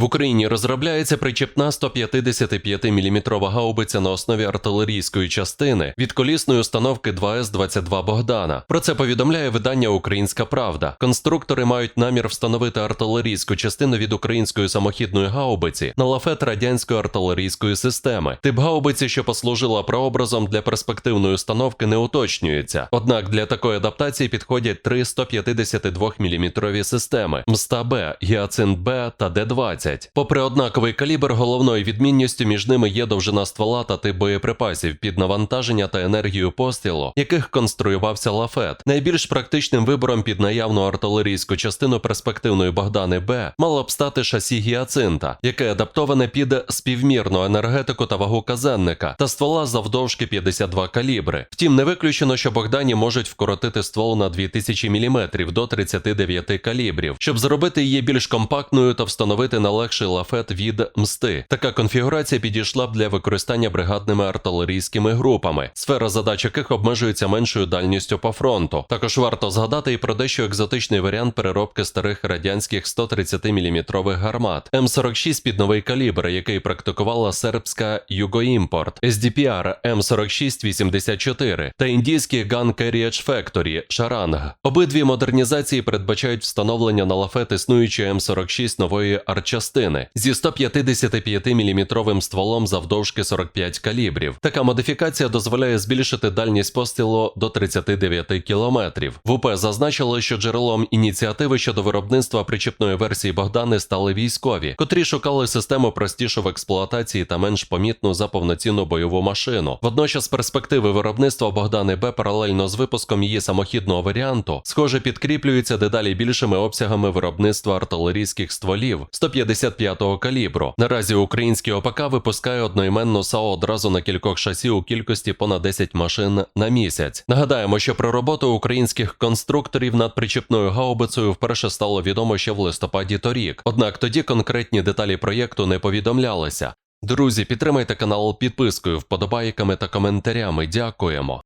В Україні розробляється причепна 155 мм гаубиця на основі артилерійської частини від колісної установки 2С-22 Богдана. Про це повідомляє видання Українська Правда. Конструктори мають намір встановити артилерійську частину від української самохідної гаубиці на лафет радянської артилерійської системи. Тип гаубиці, що послужила прообразом для перспективної установки, не уточнюється. Однак для такої адаптації підходять три 152 мм системи Мста Б, Гіацинт Б та Д-20. Попри однаковий калібр, головною відмінністю між ними є довжина ствола та тип боєприпасів під навантаження та енергію пострілу, яких конструювався лафет. Найбільш практичним вибором під наявну артилерійську частину перспективної Богдани Б мало б стати шасі гіацинта, яке адаптоване під співмірну енергетику та вагу казенника та ствола завдовжки 52 калібри. Втім, не виключено, що Богдані можуть вкоротити ствол на 2000 мм до 39 калібрів, щоб зробити її більш компактною та встановити на легший лафет від мсти. Така конфігурація підійшла б для використання бригадними артилерійськими групами, сфера задач яких обмежується меншою дальністю по фронту. Також варто згадати і про дещо екзотичний варіант переробки старих радянських 130 мм гармат М46 під новий калібр, який практикувала сербська Югоімпорт, SDPR М4684 та індійський Gun Carriage Factory Шаранг. Обидві модернізації передбачають встановлення на лафет існуючої М46 нової арчастини зі 155 мм стволом завдовжки 45 калібрів. Така модифікація дозволяє збільшити дальність пострілу до 39 км. В УП зазначили, що джерелом ініціативи щодо виробництва причіпної версії Богдани стали військові, котрі шукали систему простішу в експлуатації та менш помітну за повноцінну бойову машину. Водночас перспективи виробництва Богдани Б паралельно з випуском її самохідного варіанту, схоже, підкріплюються дедалі більшими обсягами виробництва артилерійських стволів 155-го калібру. Наразі український ОПК випускає одноіменну САО одразу на кількох шасі у кількості понад 10 машин на місяць. Нагадаємо, що про роботу українських конструкторів над причіпною гаубицею вперше стало відомо ще в листопаді торік. Однак тоді конкретні деталі проєкту не повідомлялися. Друзі, підтримайте канал підпискою, вподобайками та коментарями. Дякуємо.